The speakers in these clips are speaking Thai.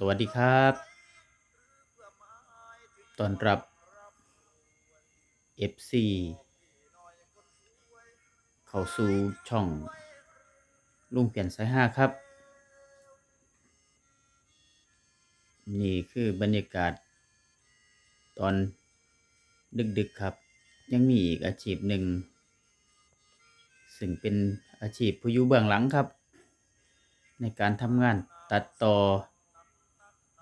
สวัสดีครับตอนรับ FC เข้าสู่ช่อง ลุงเปลี่ยนสายห้าครับ นี่คือบรรยากาศ ตอนดึกๆครับ ยังมีอีกอาชีพหนึ่ง ซึ่งเป็นอาชีพผู้อยู่เบื้องหลังครับ ในการทำงานตัดต่อ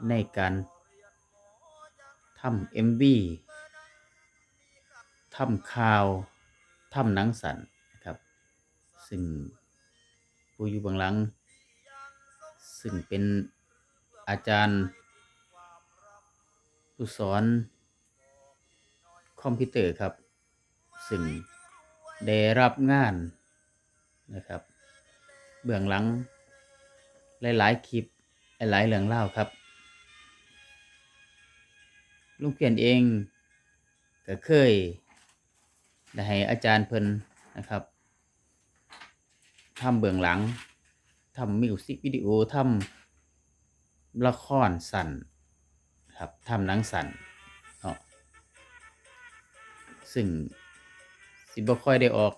ในการทำ MV ทำข่าวทำหนังสันนะครับ ซึ่งผู้อยู่เบื้องหลัง ซึ่งเป็นอาจารย์ ผู้สอนคอมพิวเตอร์ครับ ซึ่งได้รับงานนะครับ เบื้องหลัง หลาย ๆ คลิป หลาย ๆ เรื่องเล่าครับ ลุงเพียนเองก็เคยได้ให้อาจารย์เพิ่นนะครับทำเบื้องหลังทำมิวสิกวิดีโอทำละครสั้นครับทำหนังสั้นเนาะซึ่งสิบ่ค่อยได้ออก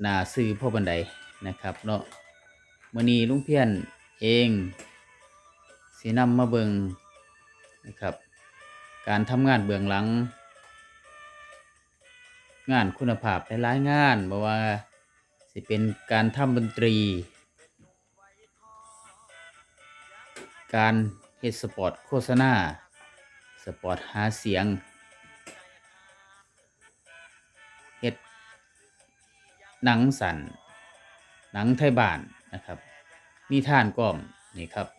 หน้าสื่อพ่อบันไดนะครับเนาะมื้อนี้ลุงเพียนเองสินำมาเบิง นะครับ การทำงานเบื้องหลัง งานคุณภาพหลายๆงานบ่ว่าสิเป็นการทำดนตรี การเฮดสปอร์ตโฆษณา สปอร์ตหาเสียงเฮ็ดหนังสันหนังไทยบ้านนะครับนิทานก้อมนี่ครับ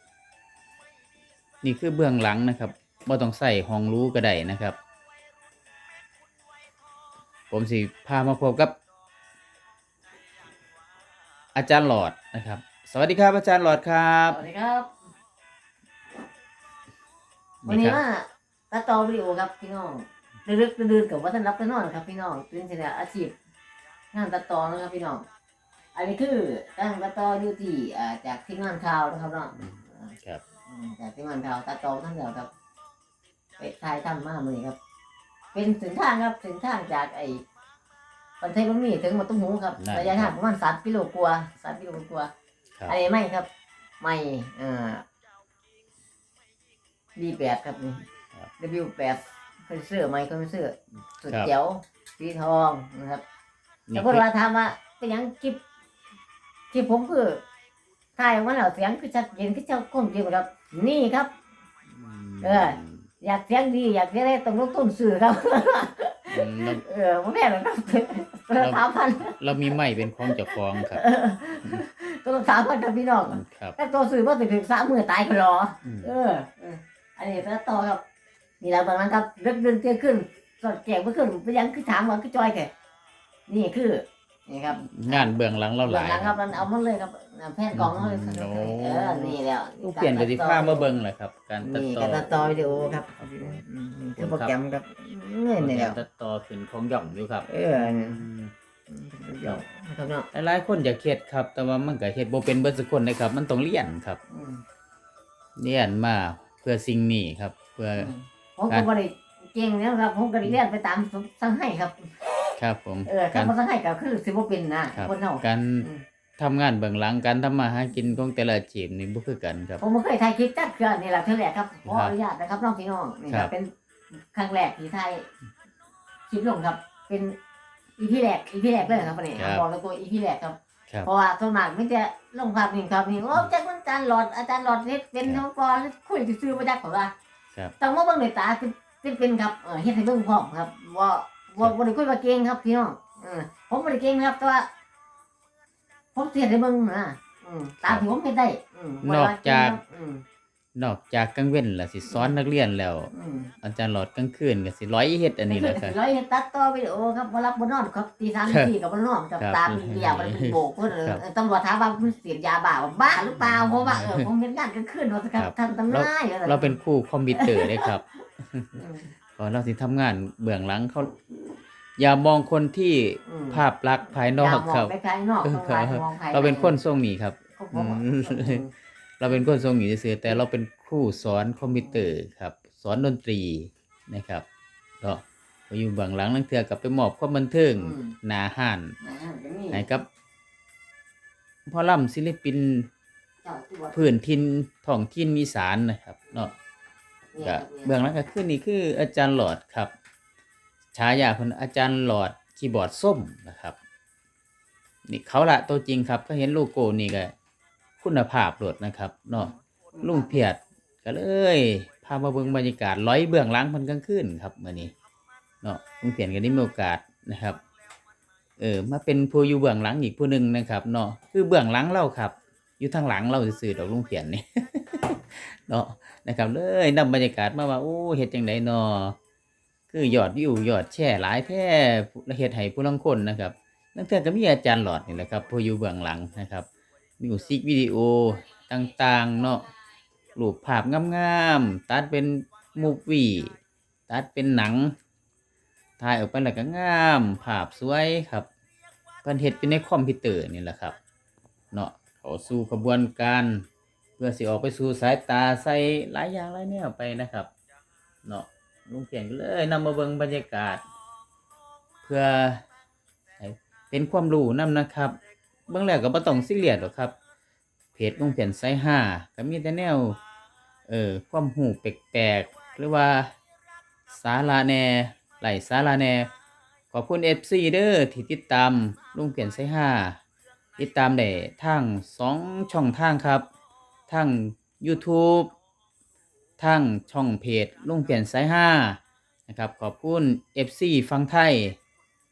นี่คือเบื้องหลังนะครับบ่ต้องใส่ห้องรู้ก็ได้นะครับ ผมสิพามาพบกับ อาจารย์หลอดนะครับ สวัสดีครับ อาจารย์หลอดครับสวัสดีครับ วันนี้ครับว่าตัดต่อวิดีโอครับพี่น้องดึกๆดื่นๆกับวัฒนรับไปนอนครับพี่น้องเป็นเสอาชีพงานตัดต่อนะครับพี่น้อง อันนี้คือการตัดต่ออยู่ที่อ่าจากที่งานข่าวนะครับเนาะครับ อืมจากที่งานข่าวตัดต่อท่านเดียวครับไปถ่ายทำมาเลยครับ เป็นถึงทางครับถึงทางจากไอ้ปันเทลุงนี่ถึงมาตุ้มหูครับระยะทางประมาณสามกิโลกว่าสามกิโลกว่าครับอันนี้ไม่ครับ ไม่เอ่อ D8 ครับนี่ W8 คอนเสื้อไม่คอนเสื้อสุดครับเจ๋วสีทองนะครับนี่แต่คคืนอว่าถามว่าเป็นหยังคลิปคลิปผมคือ ถ่ายออกมาแล้วเสียงคือชัดเจนคือเจ้าคมจริงครับ นี่ครับ เออ อยากเสียงดีอยากเสียงอะไรต้องลงทุนซื้อครับมเราเออผมแพงหรอกครับตัวละสามพันเรามีไม้เป็นของเจ้าของครับตัวละสามพันครับพี่น้องครับถ้าตัวซื้อมาถึงถึงสามหมื่นตายก็รอ อืมเออเอออันนี้ก็ต่อครับนี่เราบางนั้นครับเดึกเดินเที่ยงขึ้นสดแจกเมื่อขึ้นไปยังคือถามว่าคือจอยแกนี่คือ นี่ครับงานเบื้องหลังเราหเบื้อลางยหลังครับมันเอามาเลยครับแผ่นกล่องเอาเลยโอ้เออนี่แล้วลุงเปลี่ยนกติภาพมาเบิ่งเลยครับ การตัดนี่ต่อการตัดต่อวิดีโอครับอืมนี่คือโปรแกรมครับนี่นี่แล้วตัดต่อขึ้นของหย่อมอยู่ครับ เออนี่อืมเดี๋ยวนะครับเนาะหลายๆคนอยากเฮ็ดครับ แต่ว่ามันก็เฮ็ดบ่เป็นเบิดทุกคนนะครับ มันต้องเรียนครับอืมเรียนมาเพื่อสิ่งนี้ครับ เพื่อผมก็บริเก่งนะครับผมก็ได้เรียนไปตามสั่งให้ครับ ครับผมเออการคำว่าสั่งให้ก็คือสิบ่เป็นนะครับคนเฮาการอืมทำงานเบื้องหลังการทำมาหากินของแต่ละอาชีพนี่บ่คือกันครับ ผมบ่เคยถ่ายคลิปจัดเครื่องนี่แหละเท่าแรกครับขอครับอนุญาตนะครับน้องพี่น้องนี่คครัรับบเป็นครั้งแรกที่ถ่ายคลิปลงครับ เป็นอีพีแรกอีพีแรกเลยครับวันนี้บอกเลยตัวอีพีแรกครับ ครับ เพราะว่าส่วนมากไม่จะลงภาพนิ่งครับนี่โอ้จักมันอาจารย์หลอดอาจารย์หลอดเฮ็ดเป็นครัทั้บงกรคุยซื่อๆบ่จักผมว่าครับ ต้องมาเบิ่งด้วยตาเป็นเป็นเป็นครับเออเฮ็ดให้เบิ่งพร้อมครับว่า ว่าบ่ได้คุยว่าเก่งครับพี่น้องเออผมบ่ได้เก่งครับแต่ว่า ผมเสียให้เบิ่งนะอืมตามที่ผมเฮ็ดได้อืมบ่ได้ว่เงครับอืมนอกจากกลางเว้นล่ะสิสอนนักเรียนแล้ว อืม อาจารย์หลอดกลางคืนก็สิร้อยเฮ็ดอันนี้แหละครับ ร้อยเฮ็ดตัดต่อวิดีโอครับบ่รับบ่นอนครับตีสามตีสี่ก็บ่นอนครับครับตามเดียวบ่ได้เป็นโบกเพิ่นเออครับตำรวจถามว่าคุณเสพยาบ้าว่าบ้าหรือเปล่าเพราะว่าเออผมเฮ็ดงานกลางคืนว่าสิครับครับท่านตำนายว่าซั่นเราเป็นครูคอมพิวเตอร์เด้ครับอืมพอเราสิทำงานเบื้องหลังเขา อย่ามองคนที่อืมภาพลักษณ์ภายนอกย่ามงครับไปภายนอกต้องครับมองภายในเราเป็นคนทรงนี้ครับผมบอกว่าอืม อืมเราเป็นคนทรงอยู่ซื่อๆแต่เราเป็นครูสอนคอมพิวเตอร์ครับ สอนดนตรีนะครับเนาะไปอยู่เบื้องหลังนังเทือกับไปมอบความบันเทิงหนาห้านนะฮะจะมีให้กับพ่อล่ำศิลปินเจ้าที่ว่าพื้นถิ่นท้องถิ่นอีสานนะครับเนาะ เนี่ยก็ครับเนี่ยเบื้องหลังก็คือนี่คืออาจารย์หลอดครับ ฉายาเพิ่นอาจารย์หลอดคีย์บอร์ดส้มนะครับ นี่เขาละตัวจริงครับก็เห็นโลโก้นี่ก็คุณภาพโลดนะครับเนาะลุงเพียรก็เลยพามาเบิ่งบรรยากาศร้อยเบื้องหลังพิ่นกลางคืนครับมื้อนี้เนาะลุงเพียรก็ได้มีโอกาสนะครับเออมาเป็นผู้อยู่เบื้องหลังอีกผู้หนึ่งนะครับเนาะคือเบื้องหลังเราครับอยู่ทางหลังเราซื่อดอกลุงเพียรนี่เนาะนะครับเลยนำบรรยากาศมาว่าโอ้เฮ็ดจังไดเนาะ คือยอดวิวยอดแชร์หลายแท้ละเฮ็ดให้ผู้ลางคนนะครับนั่นเทื่อก็มีอาจารย์หลอดนี่แหละครับผู้อยู่เบื้องหลังนะครับมิวสิกวิดีโอต่างๆเนาะรูปภาพงามๆตัดเป็นมูฟวี่ตัดเป็นหนังถ่ายออกไปแล้วก็งามภาพสวยครับเพิ่นเฮ็ดเป็นในคอมพิวเตอร์นี่แหละครับเนาะเข้าสู่กระบวนการเพื่อสิออกไปสู่สายตาใส่หลายอย่างหลายแนวไปนะครับเนาะ ลุงเพียนก็เลยนำมาเบิ่งบรรยากาศ เพื่อเป็นความรู้นำนะครับเบื้องแรกก็บ่ต้องซีเรียสหรอกครับ เพจลุงเพียนไซห้าก็มีแต่แนวเอ่อความหูแปลกๆหรือว่าสาระแน่ไหลสาระแน่ขอบคุณ FC เด้อที่ติดตามลุงเพียนไซห้าติดตามได้ทางสองช่องทางครับทั้ง YouTube ทั้งช่องเพจลุงเปลี่ยนสายห้านะครับขอบคุณ FC ฟังไทย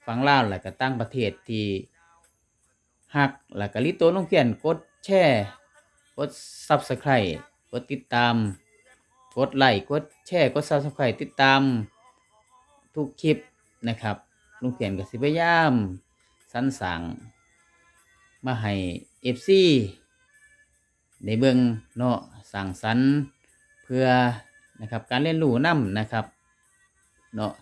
ฟังลาวและก็ตั้งประเทศที่ฮักและก็ลิโตวลุงเปลี่ยนกดแชร์กด Subscribe กดติดตาม กดไลค์กดแชร์กด Subscribe ติดตามทุกคลิปนะครับลุงเปลี่ยนกับสิพยายามสรรสร้างมาให้ FC ในเบิงเนาะสั่งสรรค์ เพื่อนะครับการเรียนรู้นํนะครับเนาะ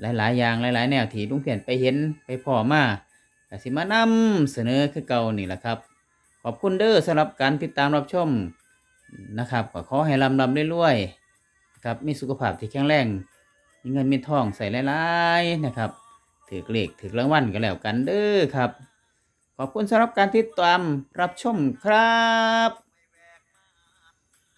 หลาย ๆ อย่างหลาย ๆ แนวที่ลุงเพียนไปเห็นไปพอมาก็สิมานำเสนอคือเก่านี่แหละครับ ขอบคุณเด้อสำหรับการติดตามรับชมนะครับก็ขอให้ลำลำรวยๆครับมีสุขภาพที่แข็งแรงมีเงินมีทองใส่หลายๆนะครับถือเลขถือรางวัลก็แล้วกันเด้อครับ ขอบคุณสำหรับการติดตามรับชมครับ